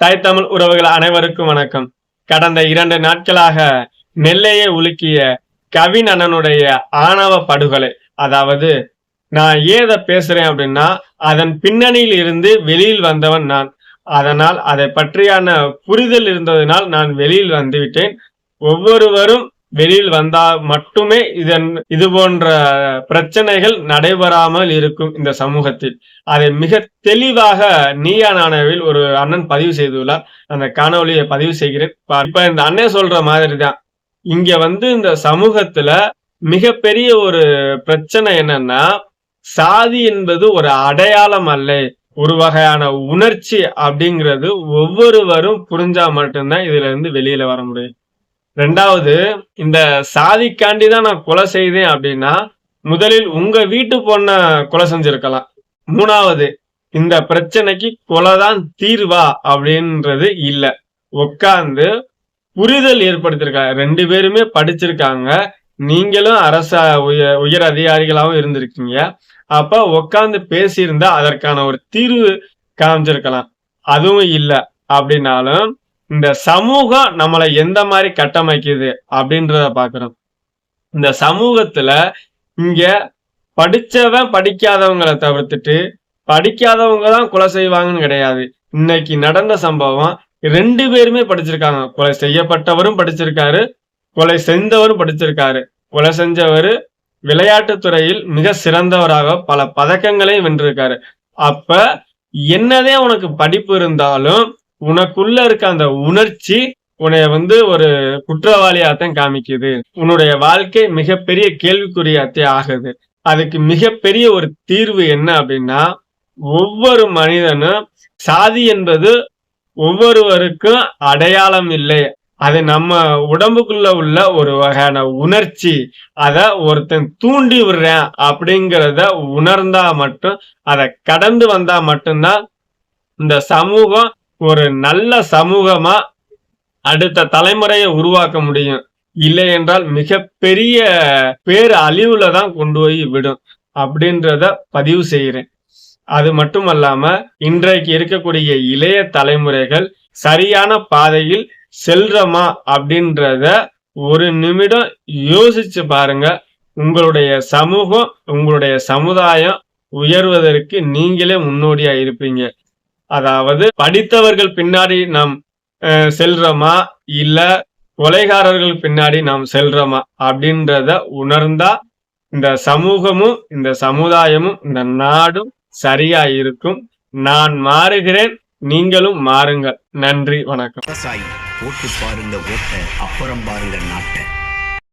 தாய் தமிழ் உறவுகள் அனைவருக்கும் வணக்கம். கடந்த இரண்டு நாட்களாக நெல்லையை உலுக்கிய கவின் அண்ணனுடைய ஆணவ படுகொலை. அதாவது நான் ஏத பேசுறேன் அப்படின்னா அதன் பின்னணியில் இருந்து வெளியில் வந்தவன் நான். அதனால் அதை பற்றியான புரிதல் இருந்ததினால் நான் வெளியில் வந்துவிட்டேன் ஒவ்வொருவரும் வெளியில் வந்தா மட்டுமே இதன் இது போன்ற பிரச்சனைகள் நடைபெறாமல் இருக்கும் இந்த சமூகத்தில். அதை மிக தெளிவாக நீயா நானாவில் ஒரு அண்ணன் பதிவு செய்துள்ளார். அந்த காணொலியை பதிவு செய்கிறேன். இப்ப இந்த அண்ணன் சொல்ற மாதிரி தான் இங்க வந்து இந்த சமூகத்துல மிகப்பெரிய ஒரு பிரச்சனை என்னன்னா சாதி என்பது ஒரு அடையாளம் அல்ல. ஒரு வகையான உணர்ச்சி அப்படிங்கிறது ஒவ்வொருவரும் புரிஞ்சா மட்டும்தான் இதுல இருந்து வெளியில வர முடியும். ரெண்டாவது இந்த சாதிக்காண்டி தான் நான் கொலை செய்தேன் அப்படின்னா முதலில் உங்க வீட்டு பொண்ண கொலை செஞ்சிருக்கலாம். மூணாவது இந்த பிரச்சனைக்கு கொலை தான் தீர்வா அப்படின்றது இல்ல. உட்கார்ந்து புரிதல் ஏற்படுத்திருக்காங்க ரெண்டு பேருமே படிச்சிருக்காங்க. நீங்களும் அரச உயர் உயர் அதிகாரிகளாகவும் இருந்திருக்கீங்க. அப்ப உட்காந்து பேசியிருந்தா அதற்கான ஒரு தீர்வு காமிச்சிருக்கலாம். அதுவும் இல்ல. அப்படின்னாலும் இந்த சமூகம் நம்மளை எந்த மாதிரி கட்டமைக்குது அப்படின்றத பாக்குறோம் இந்த சமூகத்துல இங்க படிச்சவன் படிக்காதவங்களை தவிர்த்துட்டு படிக்காதவங்க தான் கொலை செய்வாங்கன்னு கிடையாது. இன்னைக்கு நடந்த சம்பவம் ரெண்டு பேருமே படிச்சிருக்காங்க. கொலை செய்யப்பட்டவரும் படிச்சிருக்காரு கொலை செஞ்சவரும் படிச்சிருக்காரு. கொலை செஞ்சவர் விளையாட்டுத்துறையில் மிக சிறந்தவராக பல பதக்கங்களையும் வென்றிருக்காரு. அப்ப என்னதே உனக்கு படிப்பு இருந்தாலும் உனக்குள்ள இருக்க அந்த உணர்ச்சி உன்னைய வந்து ஒரு குற்றவாளியாத்தான் காமிக்குது. உன்னுடைய வாழ்க்கை மிகப்பெரிய கேள்விக்குறியாத்தே ஆகுது. அதுக்கு மிகப்பெரிய ஒரு தீர்வு என்ன அப்படின்னா ஒவ்வொரு மனிதனும் சாதி என்பது ஒவ்வொருவருக்கும் அடையாளம் இல்லை. அது நம்ம உடம்புக்குள்ள உள்ள ஒரு வகையான உணர்ச்சி. அத ஒருத்தன் தூண்டி விடுறேன் அப்படிங்கிறத உணர்ந்தா மட்டும் அதை கடந்து வந்தா மட்டும்தான் இந்த சமூகம் ஒரு நல்ல சமூகமா அடுத்த தலைமுறையை உருவாக்க முடியும். இல்லை என்றால் மிகப்பெரிய பேர் அழிவுல தான் கொண்டு போய் விடும் அப்படின்றத பதிவு செய்கிறேன். அது மட்டும் அல்லாம இன்றைக்கு இருக்கக்கூடிய இளைய தலைமுறைகள் சரியான பாதையில் செல்றோமா அப்படின்றத ஒரு நிமிடம் யோசிச்சு பாருங்க. உங்களுடைய சமூகம் உங்களுடைய சமுதாயம் உயர்வதற்கு நீங்களே முன்னோடியா இருப்பீங்க. அதாவது படித்தவர்கள் பின்னாடி நாம் செல்றோமா? இல்ல கொலைகாரர்கள் பின்னாடி நாம் செல்றோமா? அப்படின்றத உணர்ந்தா இந்த சமூகமும் இந்த சமுதாயமும் இந்த நாடும் சரியா இருக்கும். நான் மாறுகிறேன் நீங்களும் மாறுங்கள். நன்றி வணக்கம். விவசாயி போட்டு பாருங்க ஓட்ட அப்புறம் பாருங்க நாட்டை.